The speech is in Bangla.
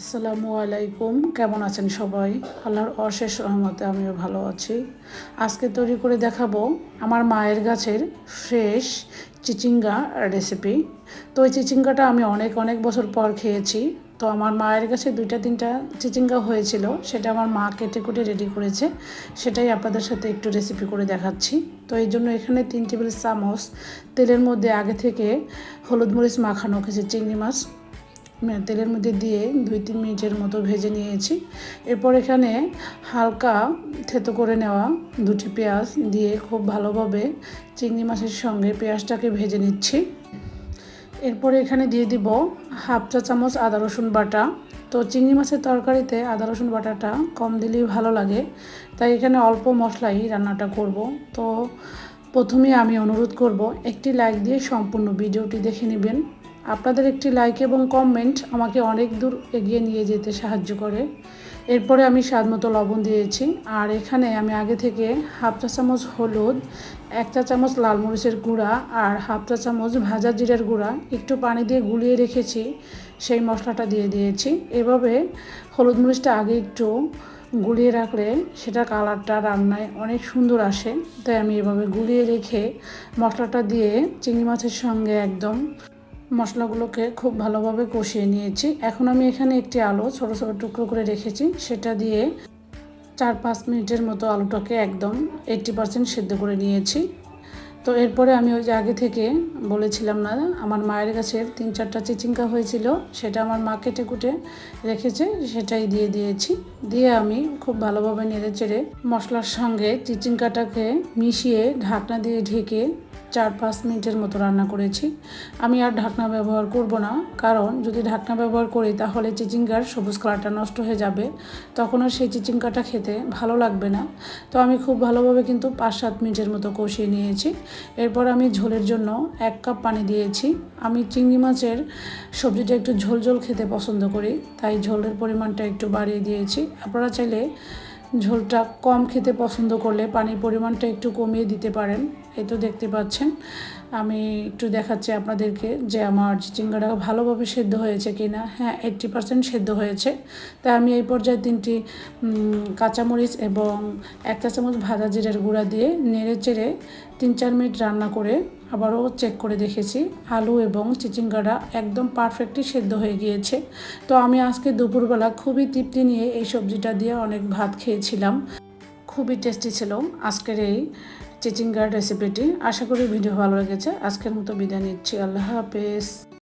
আসসালামু আলাইকুম। কেমন আছেন সবাই? আল্লাহর অশেষ রহমতে আমিও ভালো আছি। আজকে তৈরি করে দেখাবো আমার মায়ের গাছের ফ্রেশ চিচিঙ্গা রেসিপি তো ওই চিচিঙ্গাটা আমি অনেক অনেক বছর পর খেয়েছি। তো আমার মায়ের কাছে দুইটা, তিনটা চিচিঙ্গা হয়েছিল, সেটা আমার মা কেটে কুটে রেডি করেছে। সেটাই আপনাদের সাথে একটু রেসিপি করে দেখাচ্ছি। তো এই জন্য এখানে তিন টেবিল চামচ তেলের মধ্যে আগে থেকে হলুদ মরিচ মাখানো খেয়েছে চিংড়ি মাছ তেলের মধ্যে দিয়ে দুই তিন মিনিটের মতো ভেজে নিয়েছি। এরপর এখানে হালকা থেতো করে নেওয়া দুটি পেঁয়াজ দিয়ে খুব ভালোভাবে চিংড়ি মাছের সঙ্গে পেঁয়াজটাকে ভেজে নিচ্ছি। এরপরে এখানে দিয়ে দিব হাফ চা চামচ আদা রসুন বাটা। তো চিংড়ি মাছের তরকারিতে আদা রসুন বাটাটা কম দিলেই ভালো লাগে। তাই এখানে অল্প মশলাই রান্নাটা করব। তো প্রথমে আমি অনুরোধ করব, একটি লাইক দিয়ে সম্পূর্ণ ভিডিওটি দেখে নেবেন। আপনাদের একটি লাইক এবং কমেন্ট আমাকে অনেক দূর এগিয়ে নিয়ে যেতে সাহায্য করে। এরপরে আমি স্বাদ মতো লবণ দিয়েছি। আর এখানে আমি আগে থেকে হাফ চা চামচ হলুদ, এক চা চামচ লাল মরিচের গুঁড়া আর হাফ চা চামচ ভাজা জিরের গুঁড়া একটু পানি দিয়ে গুলিয়ে রেখেছি, সেই মশলাটা দিয়ে দিয়েছি। এভাবে হলুদ মরিচটা আগে একটু গুলিয়ে রাখলে সেটা কালারটা রান্নায় অনেক সুন্দর আসে। তাই আমি এভাবে গুলিয়ে রেখে মশলাটা দিয়ে চিংড়ি মাছের সঙ্গে একদম মশলাগুলোকে খুব ভালোভাবে কষিয়ে নিয়েছি। এখন আমি এখানে একটি আলু ছোটো ছোটো টুকরো করে রেখেছি। সেটা দিয়ে চার পাঁচ মিনিটের মতো আলুটাকে একদম এইট্টি পারসেন্ট সেদ্ধ করে নিয়েছি। তো এরপরে আমি ওই যে আগে থেকে বলেছিলাম না, আমার মায়ের কাছে তিন চারটা চিচিঙ্গা হয়েছিল, সেটা আমার মা কেটে কুটে রেখেছে, সেটাই দিয়ে দিয়েছি। দিয়ে আমি খুব ভালোভাবে নেড়ে চেড়ে মশলার সঙ্গে চিচিঙ্গাটাকে মিশিয়ে ঢাকনা দিয়ে ঢেকে চার পাঁচ মিনিটের মতো রান্না করেছি। আমি আর ঢাকনা ব্যবহার করব না, কারণ যদি ঢাকনা ব্যবহার করি তাহলে চিচিঙ্গার সবুজ কালারটা নষ্ট হয়ে যাবে। তখন আর সেই চিচিঙ্গাটা খেতে ভালো লাগবে না। তো আমি খুব ভালোভাবে কিন্তু পাঁচ সাত মিনিটের মতো কষিয়ে নিয়েছি। এরপর আমি ঝোলের জন্য এক কাপ পানি দিয়েছি। আমি চিংড়ি মাছের সবজিটা একটু ঝোল ঝোল খেতে পছন্দ করি, তাই ঝোলের পরিমাণটা একটু বাড়িয়ে দিয়েছি। আপনারা চাইলে ঝোলটা কম খেতে পছন্দ করলে পানির পরিমাণটা একটু কমিয়ে দিতে পারেন। এই তো দেখতে পাচ্ছেন। আমি একটু দেখাচ্ছি আপনাদেরকে যে আমার চিচিঙ্গাটা ভালোভাবে সেদ্ধ হয়েছে কি না হ্যাঁ এইট্টি পার্সেন্ট সেদ্ধ হয়েছে। তাই আমি এই পর্যায়ে তিনটি কাঁচামরিচ এবং এক চা চামচ ভাজা জিরের গুঁড়া দিয়ে নেড়ে চেড়ে তিন চার মিনিট রান্না করে আবারও চেক করে দেখেছি। আলু এবং চিচিঙ্গাটা একদম পারফেক্টলি সেদ্ধ হয়ে গিয়েছে। তো আমি আজকে দুপুরবেলা খুবই তৃপ্তি নিয়ে এই সবজিটা দিয়ে অনেক ভাত খেয়েছিলাম। খুবই টেস্টি ছিল। আজকের এই চিচিঙ্গার রেসিপিটি আশা করি ভিডিও ভালো লেগেছে। আজকের মতো বিদায় নিচ্ছি। আল্লাহ হাফেজ।